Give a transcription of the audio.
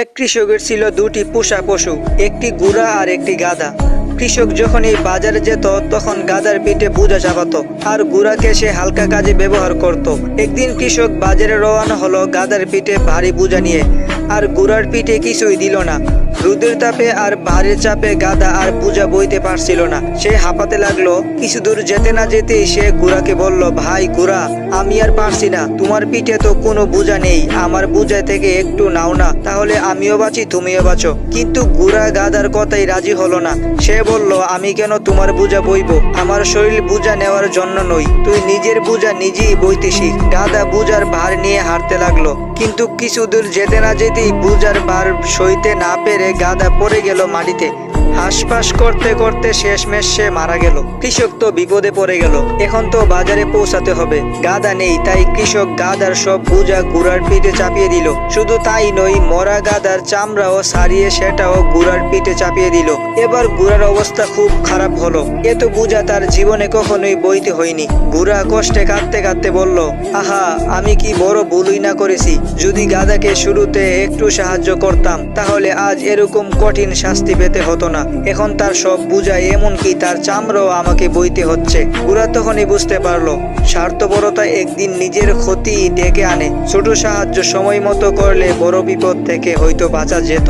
এক কৃষকের ছিল দুটি পোষা পশু, একটি গুড়া আর একটি গাধা কৃষক যখন এই বাজারে যেত, তখন গাদার পিঠে বোঝা চাপাতো আর গুড়াকে সে হালকা কাজে ব্যবহার করত। একদিন কৃষক বাজারে রওনা হলো গাদার পিঠে ভারী বোঝা নিয়ে, আর গুড়ার পিঠে কিছুই দিল না। রোদের তাপে আর ভারের চাপে গাধা আর পূজা বইতে পারছিল না। সে হাঁপাতে লাগল, কিছু দূর যেতে না যেতেই সে গুড়াকে বলল, ভাই গুড়া আমি আর পারছি না। তোমার পিঠে তো কোনো বোঝা নেই। আমার বোঝা থেকে একটু নাও না, তাহলে আমিও বাঁচি, তুমিও বাঁচো। কিন্তু গুড়া গাদার কথাই রাজি হলো না। সে বলল, আমি কেন তোমার বোঝা বইবো? আমার শরীর বোঝা নেওয়ার জন্য নই। তুই নিজের বোঝা নিজেই বইতে শিখ। গাদা বোঝার ভার নিয়ে হাঁটতে লাগল। কিন্তু কিছু দূর যেতে না যেতেই বোঝার ভার সইতে না পেরে গাদা পড়ে গেল মাটিতে। হাঁসফাঁস করতে করতে শেষমেশ সে মারা গেল। কৃষক তো বিপদে পড়ে গেল। এখন তো বাজারে পৌঁছাতে হবে। গাদা নেই, তাই কৃষক গাদার সব বোঝা গুড়ার পিঠে চাপিয়ে দিল। শুধু তাই নয়, মরা গাদার চামড়াও সারিয়ে সেটাও গুড়ার পিঠে চাপিয়ে দিল। এবার গুড়ার অবস্থা খুব খারাপ হলো। এত বোঝা তার জীবনে কখনোই বইতে হয়নি। গুড়া কষ্টে কাঁদতে কাঁদতে বলল, আহা, আমি কি বড় ভুলই না করেছি? যদি গাদাকে শুরুতে একটু সাহায্য করতাম, তাহলে আজ এরকম কঠিন শাস্তি পেতে হতো না। এখন তার সব বুঝায় এমনকি তার চামড়াও আমাকে বইতে হচ্ছে। গুড়া তখনই বুঝতে পারল, স্বার্থপরতা একদিন নিজের ক্ষতি ডেকে আনে। ছোট সাহায্য সময় মতো করলে বড় বিপদ থেকে হয়তো বাঁচা যেত।